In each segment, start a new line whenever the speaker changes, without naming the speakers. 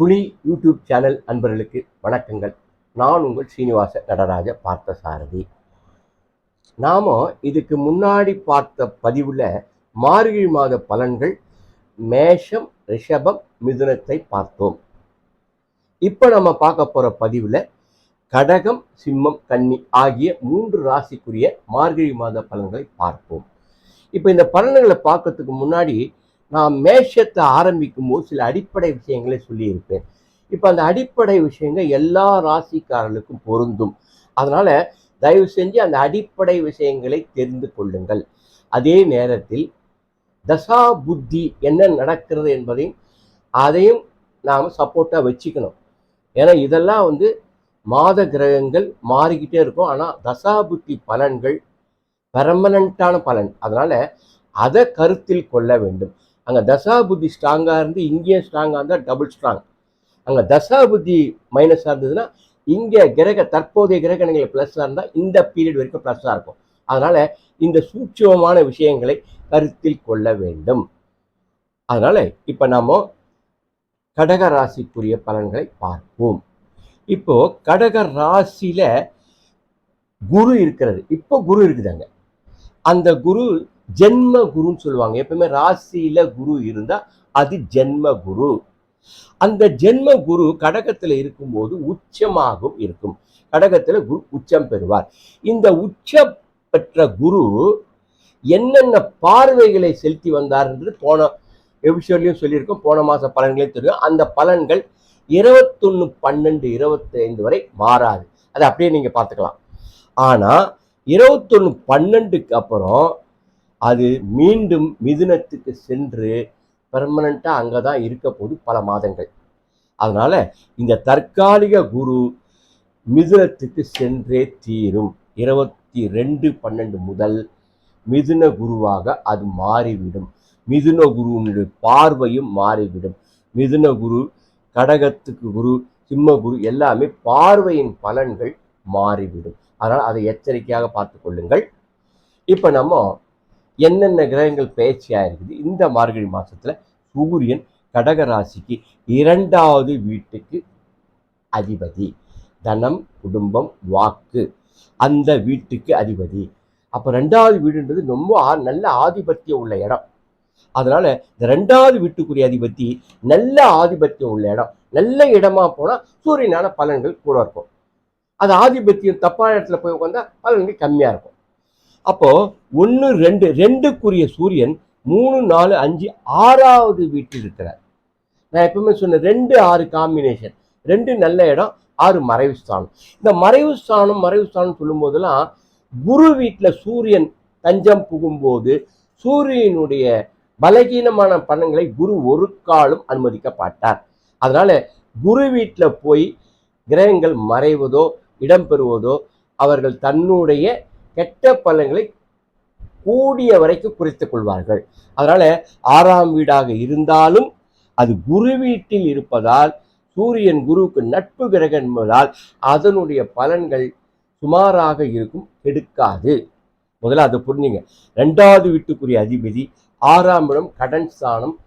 துளி YouTube channel அன்பர்களுக்கு வணக்கங்கள். நான் உங்கள் ஸ்ரீனிவாச நடராஜ பார்த்தசாரதி. நாம இதுக்கு முன்னாடி பார்த்த பதிவில் மார்கழி மாத பலன்கள் மேஷம் ரிஷபம் மிதுனத்தை பார்த்தோம். இப்போ நம்ம பார்க்க போகிற பதிவில் கடகம் சிம்மம் கன்னி ஆகிய மூன்று ராசிக்குரிய மார்கழி மாத பலன்களை பார்ப்போம். இப்போ இந்த பலன்களை பார்க்கறதுக்கு முன்னாடி நான் மேஷத்தை ஆரம்பிக்கும் போது சில அடிப்படை விஷயங்களை சொல்லியிருப்பேன். இப்போ அந்த அடிப்படை விஷயங்கள் எல்லா ராசிக்காரர்களுக்கும் பொருந்தும். அதனால் தயவு செஞ்சு அந்த அடிப்படை விஷயங்களை தெரிந்து கொள்ளுங்கள். அதே நேரத்தில் தசா புத்தி என்ன நடக்கிறது என்பதையும் அதையும் நாம் சப்போர்ட்டாக வச்சுக்கணும். ஏன்னா இதெல்லாம் வந்து மாத கிரகங்கள் மாறிக்கிட்டே இருக்கும். ஆனால் தசா புத்தி பலன்கள் பெர்மனண்ட்டான பலன். அதனால் அதை கருத்தில் கொள்ள வேண்டும். அங்கே தசா புத்தி ஸ்ட்ராங்காக இருந்து இங்கேயும் ஸ்ட்ராங்காக இருந்தால் டபுள் ஸ்ட்ராங் அங்கே தசா புத்தி மைனஸாக இருந்ததுன்னா இங்கே கிரக தற்போதைய கிரகணங்கள் ப்ளஸ்ஸாக இருந்தால் இந்த பீரியட் வரைக்கும் ப்ளஸ்ஸாக இருக்கும். அதனால் இந்த சூட்சமமான விஷயங்களை கருத்தில் கொள்ள வேண்டும். அதனால் இப்போ நாம் கடக ராசிக்குரிய பலன்களை பார்ப்போம். இப்போது கடக ராசியில் குரு இருக்கிறது. இப்போ குரு இருக்குதாங்க. அந்த குரு ஜென்ம குருன்னு சொல்லுவாங்க. எப்பவுமே ராசியில குரு இருந்தா அது ஜென்ம குரு அந்த ஜென்ம குரு கடகத்துல இருக்கும்போது உச்சமாகவும் இருக்கும். கடகத்துல குரு உச்சம் பெறுவார். இந்த உச்சம் பெற்ற குரு என்னென்ன பார்வைகளை செலுத்தி வந்தார்ன்றது போன எபிசோட்லையும் சொல்லியிருக்கோம். போன மாத பலன்களையும் தெரியும். அந்த பலன்கள் இருபத்தொன்னு பன்னெண்டு இருபத்தைந்து வரை மாறாது. அதை அப்படியே நீங்கள் பார்த்துக்கலாம். ஆனால் இருபத்தொன்னு பன்னெண்டுக்கு அப்புறம் அது மீண்டும் மிதுனத்துக்கு சென்று பெர்மனண்ட்டாக அங்கே தான் இருக்க போது பல மாதங்கள். அதனால் இந்த தற்காலிக குரு மிதுனத்துக்கு சென்றே தீரும். இருபத்தி ரெண்டு பன்னெண்டு முதல் மிதுன குருவாக அது மாறிவிடும். மிதுன குருவினுடைய பார்வையும் மாறிவிடும். மிதுன குரு கடகத்துக்கு குரு சிம்ம குரு எல்லாமே பார்வையின் பலன்கள் மாறிவிடும். அதனால் அதை எச்சரிக்கையாக பார்த்து கொள்ளுங்கள். இப்போ நம்ம என்னென்ன கிரகங்கள் பயிற்சியாக இருக்குது இந்த மார்கழி மாதத்தில் சூரியன் கடக ராசிக்கு இரண்டாவது வீட்டுக்கு அதிபதி. தனம் குடும்பம் வாக்கு. அந்த வீட்டுக்கு அதிபதி. அப்போ ரெண்டாவது வீடுன்றது ரொம்ப நல்ல ஆதிபத்தியம் உள்ள இடம். அதனால இந்த ரெண்டாவது வீட்டுக்குரிய அதிபதி நல்ல ஆதிபத்தியம் உள்ள இடம். நல்ல இடமா போனால் சூரியனான பலன்கள் கூட இருக்கும். அது ஆதிபத்தியம் தப்பான இடத்துல போய் உட்காந்தா பலன்கள் கம்மியாக இருக்கும். அப்போ ஒன்று ரெண்டு ரெண்டுக்குரிய சூரியன் மூணு நாலு அஞ்சு ஆறாவது வீட்டில் இருக்கிறார். நான் எப்பவுமே சொன்னேன் ரெண்டு ஆறு காம்பினேஷன் ரெண்டு நல்ல இடம் ஆறு மறைவு ஸ்தானம். இந்த மறைவு ஸ்தானம் மறைவு ஸ்தானம் சொல்லும்போதெல்லாம் குரு வீட்டில் சூரியன் தஞ்சம் புகும்போது சூரியனுடைய பலகீனமான பணங்களை குரு ஒரு காலம் அனுமதிக்கப்பட்டார். அதனால குரு வீட்டில் போய் கிரகங்கள் மறைவதோ இடம்பெறுவதோ அவர்கள் தன்னுடைய கெட்ட பலன்களை கூடிய வரைக்கும் குறைத்துக் கொள்வார்கள். அதனால ஆறாம் வீடாக இருந்தாலும் அது குரு வீட்டில் இருப்பதால் சூரியன் குருவுக்கு நட்பு கிரகம் என்பதால் அதனுடைய பலன்கள் சுமாராக இருக்கும் கெடுக்காது. முதல்ல அதை புரிஞ்சுங்க. ரெண்டாவது வீட்டுக்குரிய அதிபதி ஆறாம் இடம் கடன் ஸ்தானம்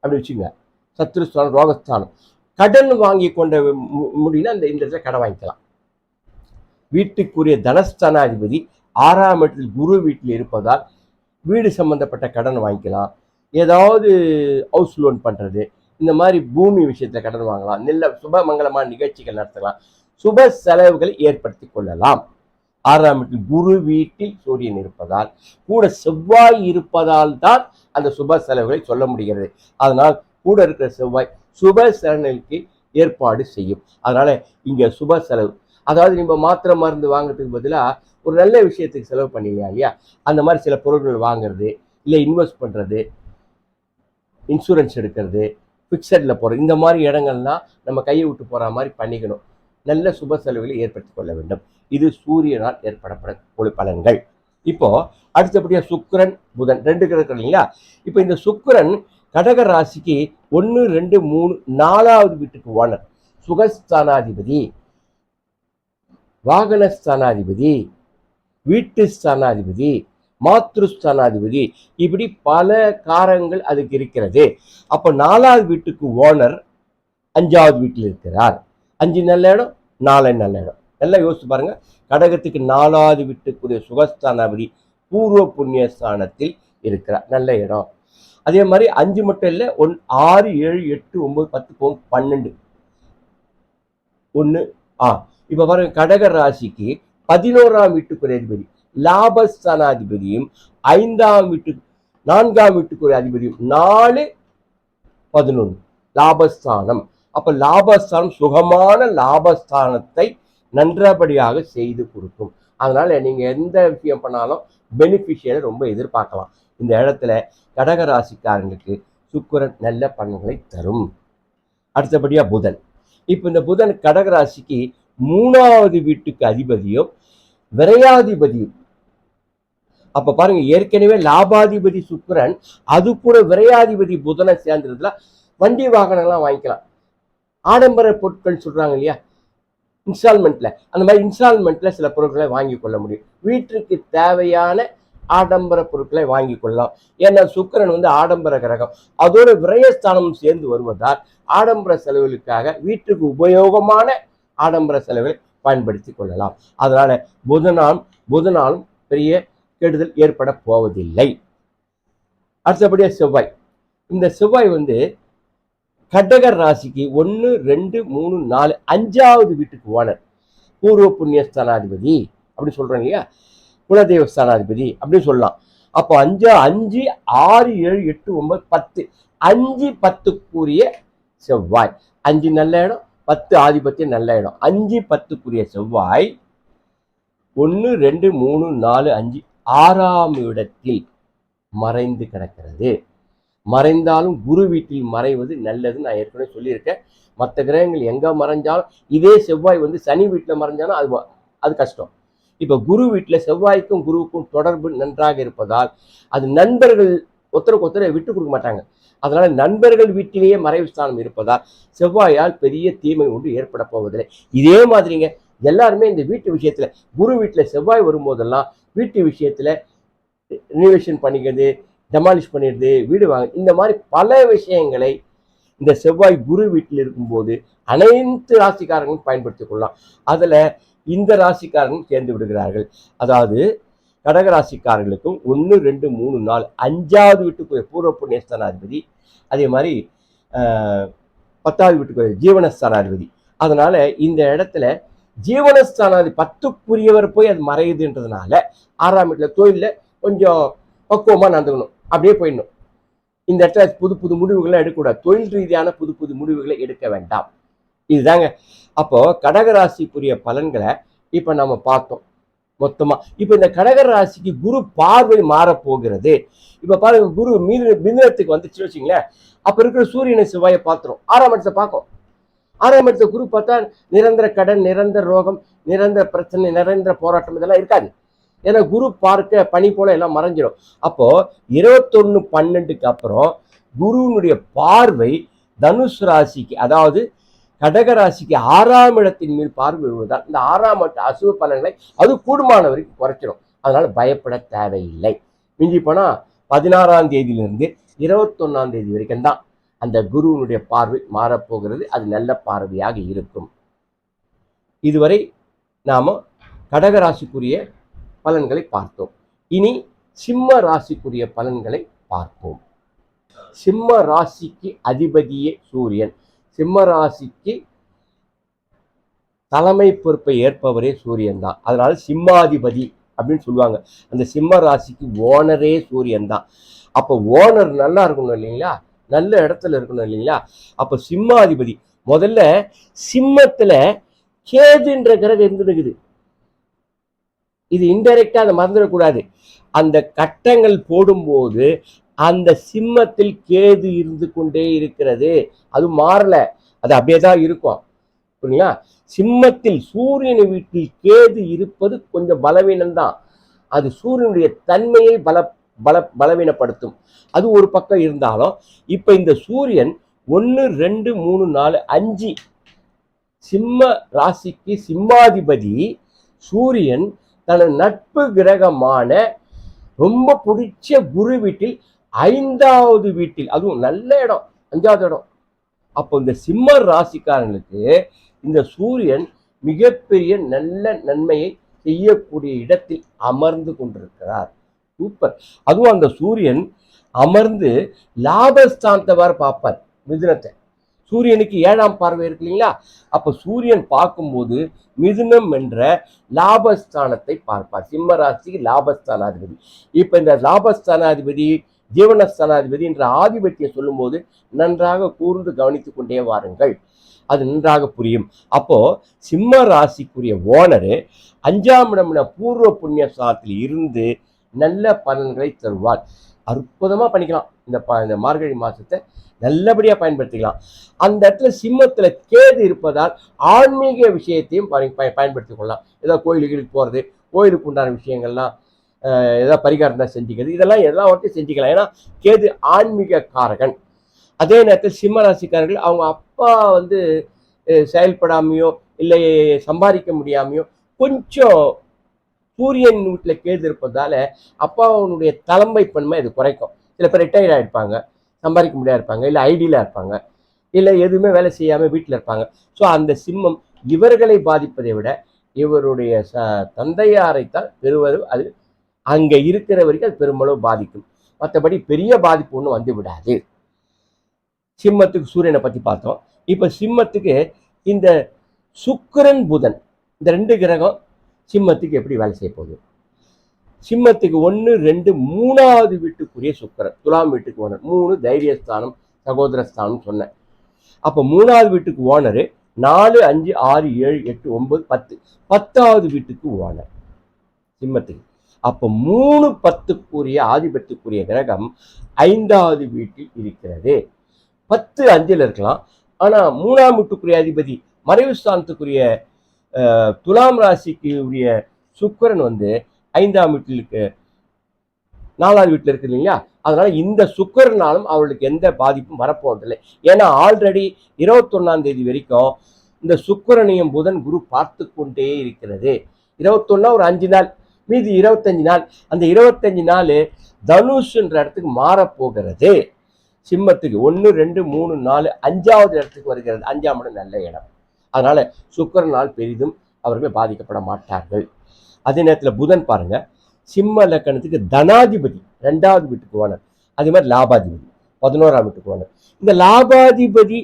அப்படி வச்சுங்க சத்ருஸ்தானம் ரோகஸ்தானம் கடன் வாங்கி கொண்ட மு- முடியும்னா அந்த இந்த இடத்துல கடன் வாங்கிக்கலாம். வீட்டுக்குரிய தனஸ்தானாதிபதி ஆறாம் இடத்தில் குரு வீட்டில் இருப்பதால் வீடு சம்பந்தப்பட்ட கடன் வாங்கிக்கலாம். ஏதாவது ஹவுஸ் லோன் பண்ணுறது இந்த மாதிரி பூமி விஷயத்தில் கடன் வாங்கலாம். நல்ல சுபமங்கலமான நிகழ்ச்சிகள் நடத்தலாம். சுப செலவுகளை ஏற்படுத்தி கொள்ளலாம். ஆறாம் வீட்டில் குரு வீட்டில் சூரியன் இருப்பதால் கூட செவ்வாய் இருப்பதால் தான் அந்த சுப செலவுகளை சொல்ல முடிகிறது. அதனால் கூட இருக்கிற செவ்வாய் சுப செலவுக்கு ஏற்பாடு செய்யும். அதனால் இங்கே சுப செலவு அதாவது நம்ம மாத்திரை மருந்து வாங்குறதுக்கு பதிலாக ஒரு நல்ல விஷயத்துக்கு செலவு பண்ணிக்கலாம் இல்லையா? அந்த மாதிரி சில பொருட்கள் வாங்குறது இல்லை இன்வெஸ்ட் பண்ணுறது இன்சூரன்ஸ் எடுக்கிறது ஃபிக்ஸடில் போகிறது இந்த மாதிரி இடங்கள்லாம் நம்ம கையை விட்டு போகிற மாதிரி பண்ணிக்கணும். நல்ல சுப செலவுகளை ஏற்படுத்திக் கொள்ள வேண்டும். இது சூரியனால் ஏற்படப்படக்கூடிய பலன்கள் இப்போ அடுத்தபடியாக சுக்கரன் புதன் ரெண்டு கிரகம் இல்லைங்களா? இப்போ இந்த சுக்கரன் கடக ராசிக்கு ஒன்று ரெண்டு மூணு நாலாவது வீட்டுக்கு ஓனர். சுகஸ்தானாதிபதி. வாகனஸ்தானாதிபதி. வீட்டு ஸ்தானாதிபதி மாத்ருஸ்தானாதிபதி இப்படி பல காரங்கள் அதுக்கு இருக்கிறது. அப்போ நாலாவது வீட்டுக்கு ஓனர் அஞ்சாவது வீட்டில் இருக்கிறார். அஞ்சு நல்ல இடம் நாலு நல்ல இடம். நல்லா யோசிச்சு பாருங்க. கடகத்துக்கு நாலாவது வீட்டுக்குரிய சுகஸ்தானாபதி பூர்வ புண்ணிய ஸ்தானத்தில் இருக்கிறார். நல்ல இடம். அதே மாதிரி அஞ்சு மட்டும் இல்லை ஒன் ஆறு ஏழு எட்டு ஒன்பது பத்து போ பன்னெண்டு. ஒன்று ஆ இப்போ பாருங்க கடக ராசிக்கு பதினோராம் வீட்டுக்குரிய அதிபதி லாபஸ்தானாதிபதியும் ஐந்தாம் வீட்டு நான்காம் வீட்டுக்குரிய அதிபதியும் நாலு பதினொன்று. லாபஸ்தானம். அப்ப லாபஸ்தானம் சுகமான லாபஸ்தானத்தை நன்றபடியாக செய்து கொடுக்கும். அதனால நீங்க எந்த விஷயம் பண்ணாலும் பெனிஃபிஷியலை ரொம்ப எதிர்பார்க்கலாம். இந்த இடத்துல கடக ராசிக்காரங்களுக்கு சுக்கிரன் நல்ல பலன்களை தரும். அடுத்தபடியா புதன். இப்போ இந்த புதன் கடக ராசிக்கு மூணாவது வீட்டுக்கு அதிபதியும் விரையாதிபதி. அப்ப பாருங்க ஏற்கனவே லாபாதிபதி சுக்கிரன் அது கூட விரையாதிபதி புதனை சேர்ந்ததுல வண்டி வாகனம்லாம் வாங்கிக்கலாம். ஆடம்பர பொருட்கள் சொல்றாங்க இல்லையா? இன்ஸ்டால்மெண்ட்ல அந்த மாதிரி இன்ஸ்டால்மெண்ட்ல சில பொருட்களை வாங்கி கொள்ள முடியும். வீட்டிற்கு தேவையான ஆடம்பர பொருட்களை வாங்கி கொள்ளலாம். ஏன்னா சுக்கிரன் வந்து ஆடம்பர கிரகம். அதோட விரயஸ்தானமும் சேர்ந்து வருவதால் ஆடம்பர செலவுகளுக்காக வீட்டுக்கு உபயோகமான ஆடம்பர செலவுகளை பயன்படுத்தி கொள்ளலாம். அதனால புதனால் புதனாலும் பெரிய கெடுதல் ஏற்பட போவதில்லை. அடுத்தபடியாக செவ்வாய். இந்த செவ்வாய் வந்து கடக ராசிக்கு ஒன்று ரெண்டு மூணு நாலு அஞ்சாவது வீட்டுக்கு ஓனர் பூர்வ புண்ணிய ஸ்தானாதிபதி அப்படின்னு சொல்கிறோம் இல்லையா? குலதெய்வ ஸ்தானாதிபதி அப்படின்னு சொல்லலாம். அப்போ அஞ்சு அஞ்சு ஆறு ஏழு எட்டு ஒன்பது பத்து. அஞ்சு பத்துக்குரிய செவ்வாய். அஞ்சு நல்ல இடம் பத்து ஆதிபத்தியம் நல்ல இடம். அஞ்சு பத்துக்குரிய செவ்வாய். ஒன்று ரெண்டு மூணு நாலு அஞ்சு ஆறாம் இடத்தில் மறைந்து கிடக்கிறது. மறைந்தாலும் குரு வீட்டில் மறைவது நல்லதுன்னு நான் ஏற்கனவே சொல்லியிருக்கேன். மற்ற கிரகங்கள் எங்கே மறைஞ்சாலும் இதே செவ்வாய் வந்து சனி வீட்டில் மறைஞ்சாலும் அது அது கஷ்டம். இப்போ குரு வீட்டில் செவ்வாய்க்கும் குருவுக்கும் தொடர்பு நன்றாக இருப்பதால் அது நண்பர்கள் ஒருத்தருக்கு ஒருத்தரை விட்டு கொடுக்க மாட்டாங்க. அதனால நண்பர்கள் வீட்டிலேயே மறைவு ஸ்தானம் இருப்பதால் செவ்வாயால் பெரிய தீமை ஒன்று ஏற்பட போவதில்லை. இதே மாதிரிங்க எல்லாருமே இந்த வீட்டு விஷயத்துல குரு வீட்டில் செவ்வாய் வரும்போதெல்லாம் வீட்டு விஷயத்துல ரினோவேஷன் பண்ணிக்கிறது டெமாலிஷ் பண்ணிடுது வீடு வாங்க இந்த மாதிரி பல விஷயங்களை இந்த செவ்வாய் குரு வீட்டில் இருக்கும்போது அனைத்து ராசிக்காரங்களும் பயன்படுத்திக் கொள்ளலாம். அதில் இந்த ராசிக்காரங்களும் சேர்ந்து விடுகிறார்கள். அதாவது கடகராசிக்காரர்களுக்கும் ஒன்று ரெண்டு மூணு நாள் அஞ்சாவது வீட்டுக்குரிய பூர்வ புண்ணியஸ்தானாதிபதி அதே மாதிரி பத்தாவது வீட்டுக்குரிய ஜீவனஸ்தானாதிபதி. அதனால இந்த இடத்துல ஜீவனஸ்தானாதி பத்துக்குரியவர் போய் அது மறையுதுன்றதுனால ஆறாம் வீட்டில் தொழிலில் கொஞ்சம் பக்குவமாக நடந்துக்கணும். அப்படியே போயிடணும். இந்த இடத்துல புது புது முடிவுகளை எடுக்கக்கூடாது. தொழில் ரீதியான புது புது முடிவுகளை எடுக்க வேண்டாம். இதுதாங்க. அப்போது கடகராசிக்குரிய பலன்களை இப்போ நம்ம பார்த்தோம். மொத்தமா. இப்ப இந்த கடக ராசிக்கு குரு பார்வை மாறப் போகிறது இப்ப பாருங்க குரு மீன மிதனத்துக்கு வந்துச்சு வச்சுங்களேன் அப்ப இருக்கிற சூரியனை செவ்வாயை பார்த்துரும். ஆறாம் இடத்தை பார்க்கும். ஆறாம் இடத்த குரு பார்த்தா நிரந்தர கடன் நிரந்தர ரோகம் நிரந்தர பிரச்சனை நிரந்தர போராட்டம் இதெல்லாம் இருக்காது. ஏன்னா குரு பார்க்க பனி போல எல்லாம் மறைஞ்சிடும் அப்போ இருபத்தொன்னு பன்னெண்டுக்கு அப்புறம் குருவினுடைய பார்வை தனுஷ் ராசிக்கு அதாவது கடகராசிக்கு ஆறாம் இடத்தின் மேல் பார்வை விழுவதால் இந்த ஆறாம் இடத்து அசுவ பலன்களை அது கூடுமான வரைக்கும் குறைச்சிடும் அதனால பயப்பட தேவையில்லை. மிஞ்சி போனா பதினாறாம் தேதியிலிருந்து இருபத்தொன்னாம் தேதி வரைக்கும் தான் அந்த குருவினுடைய பார்வை மாறப்போகிறது. அது நல்ல பார்வையாக இருக்கும். இதுவரை நாம கடக ராசிக்குரிய பலன்களை பார்த்தோம். இனி சிம்ம ராசிக்குரிய பலன்களை பார்ப்போம். சிம்ம ராசிக்கு அதிபதியே சூரியன். சிம்ம ராசிக்கு தலைமை பொறுப்பை ஏற்பவரே சூரியன் தான் அதனால சிம்மாதிபதி அப்படின்னு சொல்லுவாங்க. அந்த சிம்ம ராசிக்கு ஓனரே சூரியன் தான் அப்போ ஓனர் நல்லா இருக்கணும் இல்லைங்களா? நல்ல இடத்துல இருக்கணும் இல்லைங்களா? அப்போ சிம்மாதிபதி. முதல்ல சிம்மத்தில் கேதுன்ற கிரகம் இருந்துருக்குது. இது இன்டைரக்டா அதை மறந்துடக்கூடாது. அந்த கட்டங்கள் போடும்போது அந்த சிம்மத்தில் கேது இருந்து கொண்டே இருக்கிறது. அது மாறல. அது அப்படியே தான் இருக்கும். புரியுங்களா சிம்மத்தில் சூரியன் வீட்டில் கேது இருப்பது கொஞ்சம் பலவீனம்தான். அது சூரியனுடைய தன்மையை பல பல பலவீனப்படுத்தும். அது ஒரு பக்கம் இருந்தாலும் இப்போ இந்த சூரியன் ஒன்று ரெண்டு மூணு நாலு அஞ்சு சிம்ம ராசிக்கு சிம்மாதிபதி சூரியன் தனது நட்பு கிரகமான ரொம்ப பிடிச்ச குரு வீட்டில் ஐந்தாவது வீட்டில் அதுவும் நல்ல இடம் அஞ்சாவது இடம். அப்போ இந்த சிம்ம ராசிக்காரங்களுக்கு இந்த சூரியன் மிகப்பெரிய நல்ல நன்மையை செய்யக்கூடிய இடத்தில் அமர்ந்து கொண்டிருக்கிறார். சூப்பர். அதுவும் அந்த சூரியன் அமர்ந்து லாபஸ்தானத்தை வர பார்ப்பார் மிதுனத்தை. சூரியனுக்கு ஏழாம் பார்வை இருக்கு இல்லைங்களா? அப்போ சூரியன் பார்க்கும்போது மிதுனம் என்ற லாபஸ்தானத்தை பார்ப்பார். சிம்ம ராசிக்கு லாபஸ்தானாதிபதி. இப்போ இந்த லாபஸ்தானாதிபதி ஜீவனஸ்தானாதிபதி என்ற ஆதிபத்தியம் சொல்லும்போது நன்றாக கூர்ந்து கவனித்துக் கொண்டே வாருங்கள். அது நன்றாக புரியும். அப்போ சிம்ம ராசிக்குரிய ஓனரு அஞ்சாம் இடம்ன பூர்வ புண்ணிய ஸ்தானத்தில் இருந்து நல்ல பலன்களை தருவார். அற்புதமா பண்ணிக்கலாம். இந்த ப- இந்த மார்கழி மாசத்தை நல்லபடியா பயன்படுத்திக்கலாம். அந்த இடத்துல சிம்மத்துல கேது இருப்பதால் ஆன்மீக விஷயத்தையும் பயன் பயன்படுத்திக் கொள்ளலாம். ஏதோ கோயிலுக்கு போறது கோயிலுக்கு உண்டான விஷயங்கள்லாம் ஏதாவது பரிகாரம் தான் செஞ்சுக்கிறது. இதெல்லாம் எல்லாவற்றையும் செஞ்சுக்கலாம். ஏன்னா கேது ஆன்மீக காரகன் அதே நேரத்தில் சிம்ம ராசிக்காரர்கள் அவங்க அப்பா வந்து செயல்படாமையோ இல்லை சம்பாதிக்க முடியாமையோ கொஞ்சம் சூரியன் வீட்டில் கேது இருப்பதால அப்பாவுடைய தலைமை பன்மை இது குறைக்கும். சில பேர் ரிட்டையர்ட் ஆகிருப்பாங்க சம்பாதிக்க முடியாது இருப்பாங்க இல்லை ஐடியில் இருப்பாங்க இல்லை எதுவுமே வேலை செய்யாமல் வீட்டில் இருப்பாங்க. ஸோ அந்த சிம்மம் இவர்களை பாதிப்பதை விட இவருடைய ச தந்தையாரைத்தான் பெறுவது அது அங்கே இருக்கிற வரைக்கும் அது பெருமளவு பாதிக்கும். மற்றபடி பெரிய பாதிப்பு ஒன்றும் வந்து விடாது. சிம்மத்துக்கு சூரியனை பற்றி பார்த்தோம். இப்போ சிம்மத்துக்கு இந்த சுக்கரன் புதன் இந்த ரெண்டு கிரகம் சிம்மத்துக்கு எப்படி வேலை செய்ய போகுது? சிம்மத்துக்கு ஒன்று ரெண்டு மூணாவது வீட்டுக்குரிய சுக்கரன் துலாம் வீட்டுக்கு ஓனர் மூணு தைரியஸ்தானம் சகோதரஸ்தானம் சொன்னேன். அப்போ மூணாவது வீட்டுக்கு ஓனரு நாலு அஞ்சு ஆறு ஏழு எட்டு ஒன்பது பத்து பத்தாவது வீட்டுக்கு ஓனர். சிம்மத்துக்கு. அப்போ மூணு பத்துக்குரிய ஆதிபத்துக்குரிய கிரகம் ஐந்தாவது வீட்டில் இருக்கிறது. பத்து அஞ்சில் இருக்கலாம். ஆனால் மூணாம் வீட்டுக்குரிய அதிபதி மறைவு ஸ்தானத்துக்குரிய துலாம் ராசிக்கு உரிய சுக்கரன் வந்து ஐந்தாம் வீட்டில் இருக்கு. நாலாவது வீட்டில் இருக்குது இல்லைங்களா? அதனால இந்த சுக்கரனாலும் அவளுக்கு எந்த பாதிப்பும் வரப்போவதில்லை. ஏன்னா ஆல்ரெடி இருபத்தொன்னாம் தேதி வரைக்கும் இந்த சுக்கிரனையும் புதன் குரு பார்த்து கொண்டே இருக்கிறது. இருபத்தொன்னா ஒரு அஞ்சு நாள். மீதி இருபத்தஞ்சு நாள் அந்த இருபத்தஞ்சு நாள் தனுஷ்ன்ற இடத்துக்கு மாறப்போகிறது. சிம்மத்துக்கு ஒன்று ரெண்டு மூணு நாலு அஞ்சாவது இடத்துக்கு வருகிறது. அஞ்சாம் இடம் நல்ல இடம். அதனால நாள் பெரிதும் அவர்கள் பாதிக்கப்பட மாட்டார்கள். அதே நேரத்தில் புதன் பாருங்க சிம்ம லக்கணத்துக்கு தனாதிபதி ரெண்டாவது வீட்டுக்கு ஓனர். அதே மாதிரி லாபாதிபதி பதினோராம் வீட்டுக்கு ஓனர். இந்த லாபாதிபதி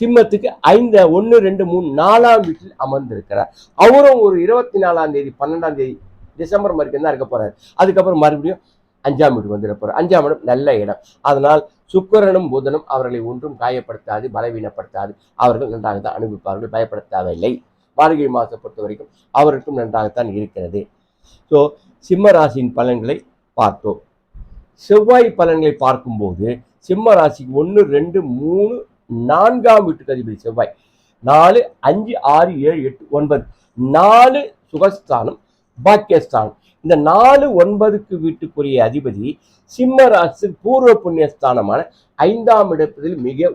சிம்மத்துக்கு ஐந்து ஒன்று ரெண்டு மூணு நாலாம் வீட்டில் அமர்ந்திருக்கிறார். அவரும் ஒரு இருபத்தி நாலாம் தேதி பன்னெண்டாம் தேதி டிசம்பர் வரைக்கும் தான் இருக்க போறாரு. அதுக்கப்புறம் மறுபடியும் அஞ்சாம் வீடு வந்துட அஞ்சாம் இடம் நல்ல இடம். அதனால் சுக்கரனும் புதனும் அவர்களை ஒன்றும் காயப்படுத்தாது பலவீனப்படுத்தாது. அவர்கள் நன்றாக தான் அனுபவிப்பார்கள் பயப்படுத்தவில்லை. தேவையில்லை மார்கழி மாதத்தை பொறுத்த வரைக்கும் அவருக்கும் நன்றாகத்தான் இருக்கிறது. ஸோ சிம்ம ராசியின் பலன்களை பார்த்தோம். செவ்வாய் பலன்களை பார்க்கும்போது சிம்ம ராசிக்கு ஒன்று ரெண்டு மூணு நான்காம் வீட்டுக்கு அதிபதி செவ்வாய். நாலு அஞ்சு ஆறு ஏழு எட்டு ஒன்பது. நாலு சுகஸ்தானம் பாக்கியஸ்தானம். இந்த நாலு ஒன்பதுக்கு வீட்டுக்குரிய அதிபதி சிம்ம ராசி பூர்வ புண்ணியஸ்தானமான ஐந்தாம் இடத்தில் மிக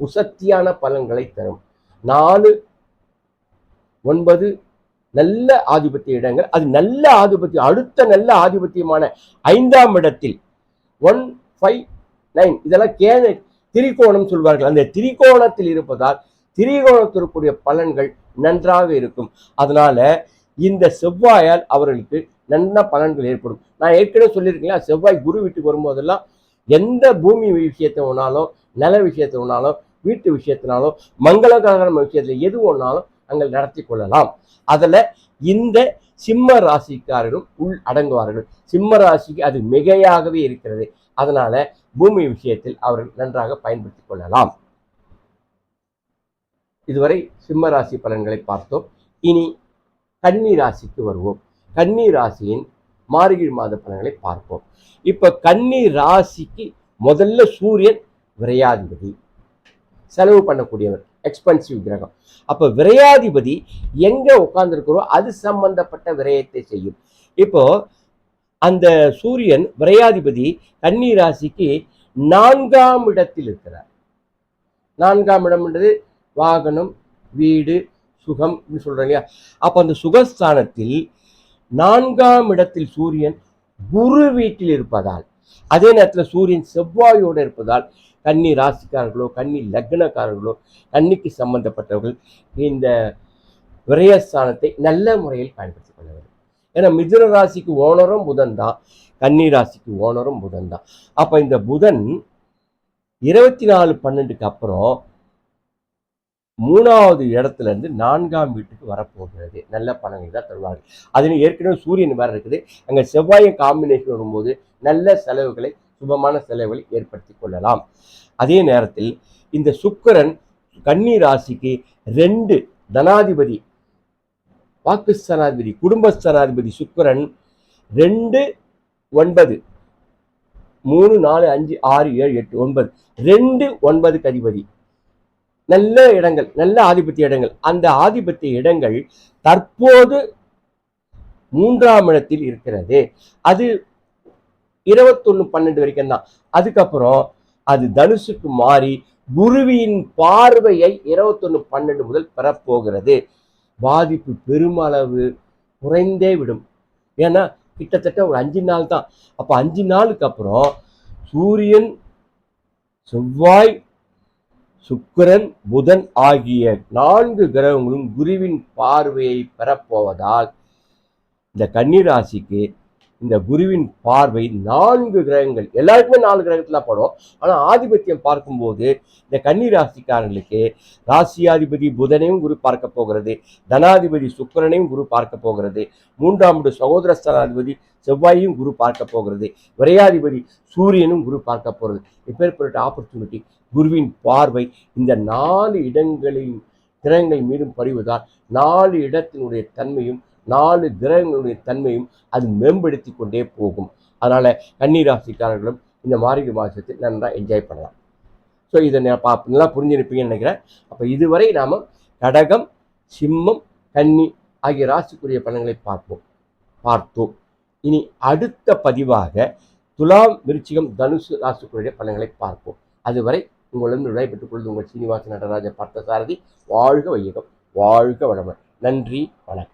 உசக்தியான பலன்களை தரும். நாலு ஒன்பது நல்ல ஆதிபத்திய இடங்கள். அது நல்ல ஆதிபத்தியம் அடுத்த நல்ல ஆதிபத்தியமான ஐந்தாம் இடத்தில். One five nine. இதெல்லாம் கே திரிகோணம் சொல்வார்கள். அந்த திரிகோணத்தில் இருப்பதால் திரிகோணத்திற்குரிய பலன்கள் நன்றாக இருக்கும். அதனால இந்த செவ்வாயால் அவர்களுக்கு நல்ல பலன்கள் ஏற்படும். நான் ஏற்கனவே சொல்லியிருக்கேன் செவ்வாய் குரு வீட்டுக்கு வரும்போதெல்லாம் எந்த பூமி விஷயத்தை ஒன்றாலும் நில விஷயத்தை ஒன்றாலும் வீட்டு விஷயத்தினாலும் மங்களகரமான விஷயத்துல எது ஒன்றாலும் அங்கே நடத்தி கொள்ளலாம். அதில் இந்த சிம்ம ராசிக்காரரும் உள் அடங்குவார்கள். சிம்ம ராசிக்கு அது மிகையாகவே இருக்கிறது. அதனால பூமி விஷயத்தில் அவர்கள் நன்றாக பயன்படுத்திக் கொள்ளலாம். இதுவரை சிம்ம ராசி பலன்களை பார்த்தோம். இனி கன்னி ராசிக்கு வருவோம். கன்னி ராசியின் மார்கழி மாத பலன்களை பார்ப்போம். இப்போ கன்னி ராசிக்கு முதல்ல சூரியன் விரையாதிபதி. செலவு பண்ணக்கூடியவர் எக்ஸ்பென்சிவ் கிரகம். அப்போ விரையாதிபதி எங்க உட்கார்ந்துருக்கிறோ அது சம்பந்தப்பட்ட விரயத்தை செய்யும். இப்போ அந்த சூரியன் விரையாதிபதி கன்னி ராசிக்கு நான்காம் இடத்தில் இருக்கிறார். நான்காம் இடம்ன்றது வாகனம் வீடு சுகம் இப்படி இல்லையா? அப்போ அந்த சுகஸ்தானத்தில் நான்காம் இடத்தில் சூரியன் குரு வீட்டில் இருப்பதால் அதே நேரத்தில் சூரியன் செவ்வாயோடு இருப்பதால் கன்னி ராசிக்காரர்களோ கன்னி லக்னக்காரர்களோ கன்னிக்கு சம்பந்தப்பட்டவர்கள் இந்த விரயஸ்தானத்தை நல்ல முறையில் பயன்படுத்திக் கொள்ள வேண்டும். ஏன்னா மிதுன ராசிக்கு ஓனரும் புதன் தான் கன்னி ராசிக்கு ஓனரும் புதன் தான். அப்போ இந்த புதன் இருபத்தி நாலு பன்னெண்டுக்கு அப்புறம் மூணாவது இடத்துல இருந்து நான்காம் வீட்டுக்கு வரப்போகிறது. நல்ல பணங்கள் தான் தருவார்கள். அதில் ஏற்கனவே சூரியன் வேற இருக்குது. அங்கே செவ்வாயின் காம்பினேஷன் வரும்போது நல்ல செலவுகளை சுபமான செலவுகளை ஏற்படுத்தி கொள்ளலாம். அதே நேரத்தில் இந்த சுக்கிரன் கன்னி ராசிக்கு ரெண்டு தனாதிபதி வாக்குஸ்தனாதிபதி குடும்பஸ்தனாதிபதி சுக்கரன் ரெண்டு ஒன்பது. மூணு நாலு அஞ்சு ஆறு ஏழு எட்டு ஒன்பது. ரெண்டு ஒன்பதுக்கு அதிபதி. நல்ல இடங்கள் நல்ல ஆதிபத்திய இடங்கள். அந்த ஆதிபத்திய இடங்கள் தற்போது மூன்றாம் இடத்தில் இருக்கிறது. அது இருபத்தொன்னு பன்னெண்டு வரைக்கும் தான். அதுக்கப்புறம் அது தனுசுக்கு மாறி குருவியின் பார்வையை இருபத்தொன்னு பன்னெண்டு முதல் பெறப்போகிறது. பாதிப்பு பெருமளவு குறைந்தே விடும். ஏன்னா கிட்டத்தட்ட ஒரு அஞ்சு நாள் தான். அப்போ அஞ்சு நாளுக்கு அப்புறம் சூரியன் செவ்வாய் சுக்கிரன் புதன் ஆகிய நான்கு கிரகங்களும் குருவின் பார்வையை பெறப்போவதால் இந்த கன்னிராசிக்கு இந்த குருவின் பார்வை நான்கு கிரகங்கள் எல்லாருக்குமே நாலு கிரகத்துல படும். ஆனால் ஆதிபத்தியம் பார்க்கும்போது இந்த கன்னிராசிக்காரர்களுக்கு ராசியாதிபதி புதனையும் குரு பார்க்க போகிறது தனாதிபதி சுக்கரனையும் குரு பார்க்க போகிறது மூன்றாம் இடம் சகோதர ஸ்தானாதிபதி செவ்வாயும் குரு பார்க்க போகிறது விரையாதிபதி சூரியனும் குரு பார்க்க போகிறது. இப்பேற்பட்ட ஆப்பர்ச்சுனிட்டி குருவின் பார்வை இந்த நாலு இடங்களின் கிரகங்கள் மீதும் பறிவதால் நாலு இடத்தினுடைய தன்மையும் நாலு கிரகங்களுடைய தன்மையும் அது மேம்படுத்தி கொண்டே போகும். அதனால கன்னிராசிக்காரர்களும் இந்த மார்கழி மாதத்தை நல்லா என்ஜாய் பண்ணலாம். ஸோ இதை நான் பா நல்லா புரிஞ்சிருப்பீங்கன்னு நினைக்கிறேன். அப்போ இதுவரை நாம் கடகம் சிம்மம் கன்னி ஆகிய ராசிக்குரிய பலன்களை பார்ப்போம். பார்த்தோம். இனி அடுத்த பதிவாக துலாம் விருச்சிகம் தனுசு ராசிக்குரிய பலன்களை பார்ப்போம். அதுவரை உங்களிடம் விடைபெற்றுக் கொள்வது உங்கள் சீனிவாச நடராஜ பார்த்தசாரதி. வாழ்க வையகம் வாழ்க வளமன் நன்றி வணக்கம்.